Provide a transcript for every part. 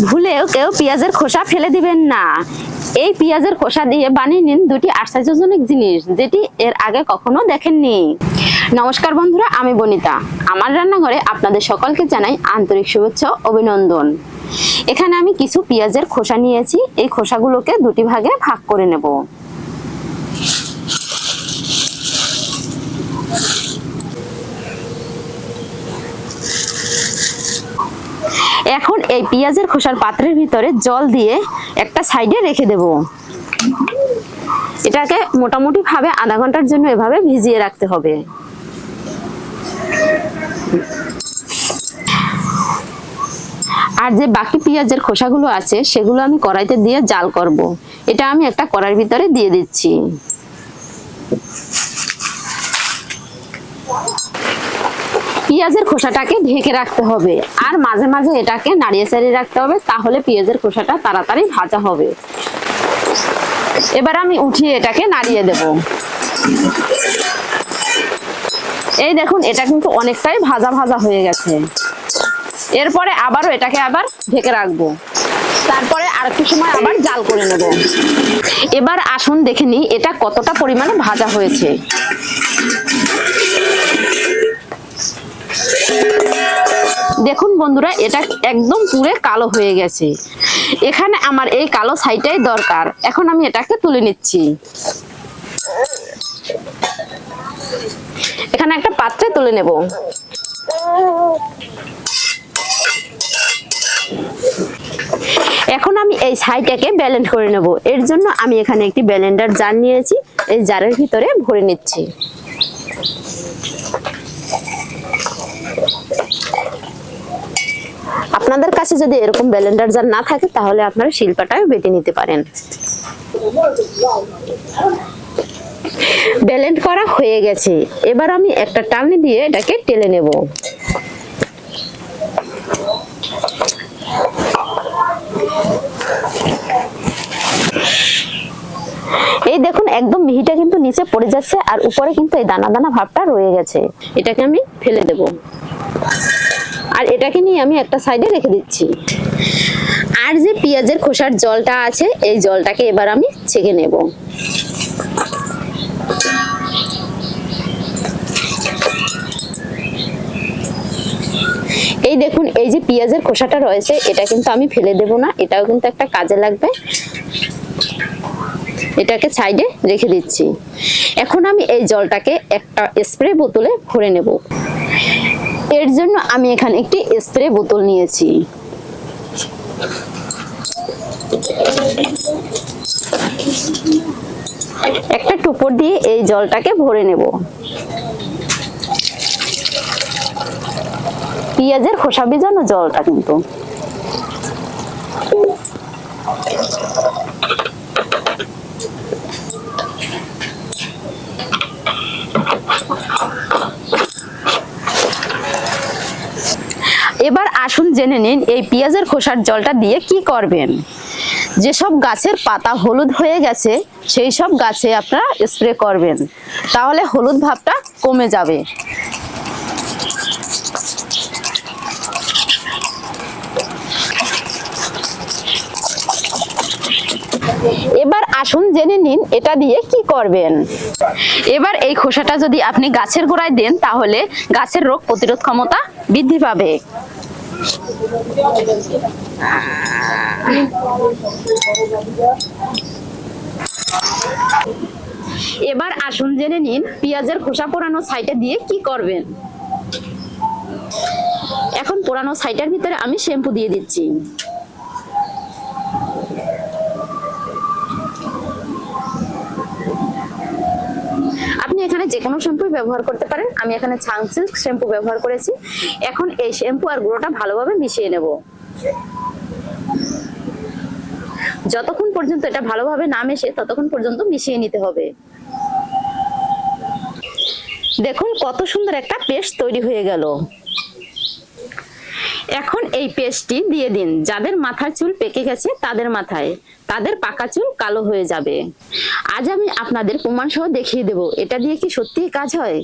ভুলেও কেউ পেঁয়াজের খোসা ফেলে দিবেন না। এই পেঁয়াজের খোসা দিয়ে বানিয়ে নিন দুটি আশ্চর্যজনক জিনিস, যেটি এর আগে কখনো দেখেননি। নমস্কার বন্ধুরা, আমি বনিতা। আমার রান্নাঘরে আপনাদের সকলকে জানাই আন্তরিক শুভেচ্ছা অভিনন্দন। এখানে আমি কিছু পেঁয়াজের খোসা নিয়েছি। এই খোসাগুলোকে দুটি ভাগে ভাগ করে নেব। এখন এই পেঁয়াজের খোসার পাত্রের ভিতরে জল দিয়ে একটা সাইডে রেখে দেব। এটাকে মোটামুটি ভাবে আধা ঘণ্টার জন্য এভাবে ভিজিয়ে রাখতে হবে। আর যে বাকি পেঁয়াজের খোসাগুলো আছে, সেগুলো আমি কড়াইতে দিয়ে জাল করব। এটা আমি একটা কড়াইয়ের ভিতরে দিয়ে দিচ্ছি। পেঁয়াজের খোসাটাকে ঢেকে রাখতে হবে। আর মাঝে মাঝে এটাকে নাড়িয়ে চাড়িয়ে রাখতে হবে, তাহলে পেঁয়াজের খোসাটা তাড়াতাড়ি ভাজা হবে। এবার আমি উঠিয়ে এটাকে নাড়িয়ে দেব। এই দেখুন, এটা কিন্তু অনেকটাই ভাজা ভাজা হয়ে গেছে। এরপরে আবারও এটাকে আবার ঢেকে রাখব। তারপরে আর একটু সময় আবার জাল করে নেব। এবার আসুন দেখে নিই এটা কতটা পরিমাণে ভাজা হয়েছে। দেখুন বন্ধুরা, এটা একদম পুরে কালো হয়ে গেছে। এখানে আমার এই কালো ছাইটাই দরকার। এখন আমি এটাকে তুলে নিচ্ছি। এখানে একটা পাত্রে তুলে নেব। এখন আমি এই ছাইটাকে ব্যালেন্ড করে নেব। এর জন্য আমি এখানে একটি ব্যালেন্ডার জার নিয়েছি। এই জারের ভিতরে ভরে নিচ্ছি। আপনাদের কাছে যদি এরকম ব্যালেন্ডার জার না থাকে, তাহলে আপনারা শিল্পাটাও বেটে নিতে পারেন। ব্যালেন্ড করা হয়ে গেছে। এবার আমি একটা টানি দিয়ে এটাকে টেলে নেব। এই দেখুন, একদম মিহিটা কিন্তু নিচে পড়ে যাচ্ছে আর উপরে কিন্তু এই দানা দানা ভাবটা রয়ে গেছে। এটাকে আমি ফেলে দেব। আর এটাকে নিয়ে আমি একটা সাইডে রেখে দিচ্ছি। আর যে পেঁয়াজের খোসার জলটা আছে, এই জলটাকে এবার আমি ছেঁকে নেব। এই দেখুন, এই যে পেঁয়াজের খোসাটা রয়েছে, এটা কিন্তু আমি ফেলে দেব না, এটাও কিন্তু একটা কাজে লাগবে। এটাকে সাইডে রেখে দিচ্ছি। এখন আমি এই জলটাকে একটা স্প্রে বোতলে ভরে নেব। এর জন্য আমি এখানে একটি স্প্রে বোতল নিয়েছি। একটা টুপর দিয়ে এই জলটাকে ভরে নেব। পেঁয়াজের খোসা ভিজানো জলটা কিন্তু। এবার আসুন জেনে নিন এই পেঁয়াজের খোসার জলটা দিয়ে কি করবেন। যেসব গাছের পাতা হলুদ হয়ে গেছে, সেই সব গাছে আপনারা স্প্রে করবেন। তাহলে হলুদ ভাবটা কমে যাবে। এবার আসুন জেনে নিন এটা দিয়ে কি করবেন। এবার এই খোসাটা যদি আপনি গাছের গোড়ায় দেন, তাহলে গাছের রোগ প্রতিরোধ ক্ষমতা বৃদ্ধি পাবে। এবার আসুন জেনে নিন পেঁয়াজের খোসা পোড়ানো ছাইটা দিয়ে কি করবেন। এখন পোড়ানো ছাইটার ভিতরে আমি শ্যাম্পু দিয়ে দিচ্ছি আপনি এখানে যে কোনো শ্যাম্পু ব্যবহার করতে পারেন। আমি এখানে ছাং সিল্ক শ্যাম্পু ব্যবহার করেছি। এখন এই শ্যাম্পু আর গুঁড়োটা ভালোভাবে মিশিয়ে নেব। যতক্ষণ পর্যন্ত এটা ভালোভাবে না মেশে, ততক্ষণ পর্যন্ত মিশিয়ে নিতে হবে। দেখুন কত সুন্দর একটা পেস্ট তৈরি হয়ে গেল। এখন এই পেস্টটি দিয়ে দিন। যাদের মাথার চুল পেকে গেছে, তাদের মাথায়। তাদের পাকা চুল কালো হয়ে যাবে। আজ আমি আপনাদের প্রমাণ সহ দেখিয়ে দেব, এটা দিয়ে কি সত্যিই কাজ হয়?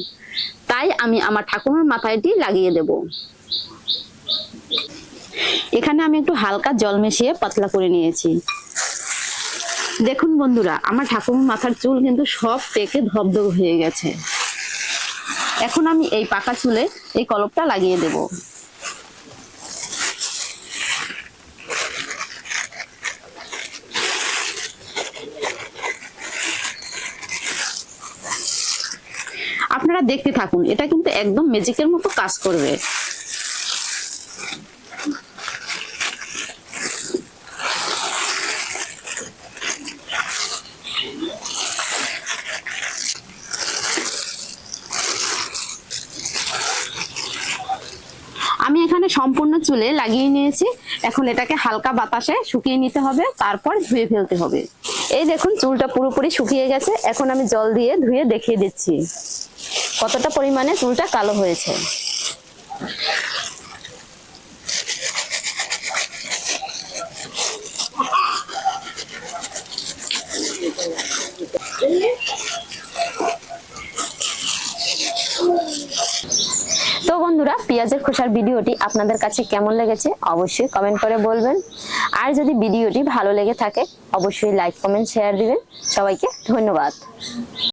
তাই আমি আমার ঠাকুমার মাথায়টি লাগিয়ে দেব। এখানে আমি একটু হালকা জল মিশিয়ে পাতলা করে নিয়েছি। দেখুন বন্ধুরা, আমার ঠাকুমার মাথার চুল কিন্তু সব পেকে ধবধব হয়ে গেছে। এখন আমি এই পাকা চুলে এই কলপটা লাগিয়ে দেব। আপনারা দেখতে থাকুন। এটা কিন্তু একদম ম্যাজিকের মতো কাজ করবে। আমি সম্পূর্ণ চুলে লাগিয়ে নিয়েছি। এখন এটাকে হালকা বাতাসে শুকিয়ে নিতে হবে, তারপর ধুয়ে ফেলতে হবে। এই দেখুন, চুলটা পুরোপুরি শুকিয়ে গেছে। এখন আমি জল দিয়ে ধুয়ে দেখিয়ে দিচ্ছি। কতটা পরিমাণে চুলটা কালো হয়েছে। বন্ধুরা, পেঁয়াজের খোসার ভিডিওটি আপনাদের কাছে কেমন লেগেছে অবশ্যই কমেন্ট করে বলবেন। আর যদি ভিডিওটি ভালো লেগে থাকে, অবশ্যই লাইক কমেন্ট শেয়ার দিবেন। সবাইকে ধন্যবাদ।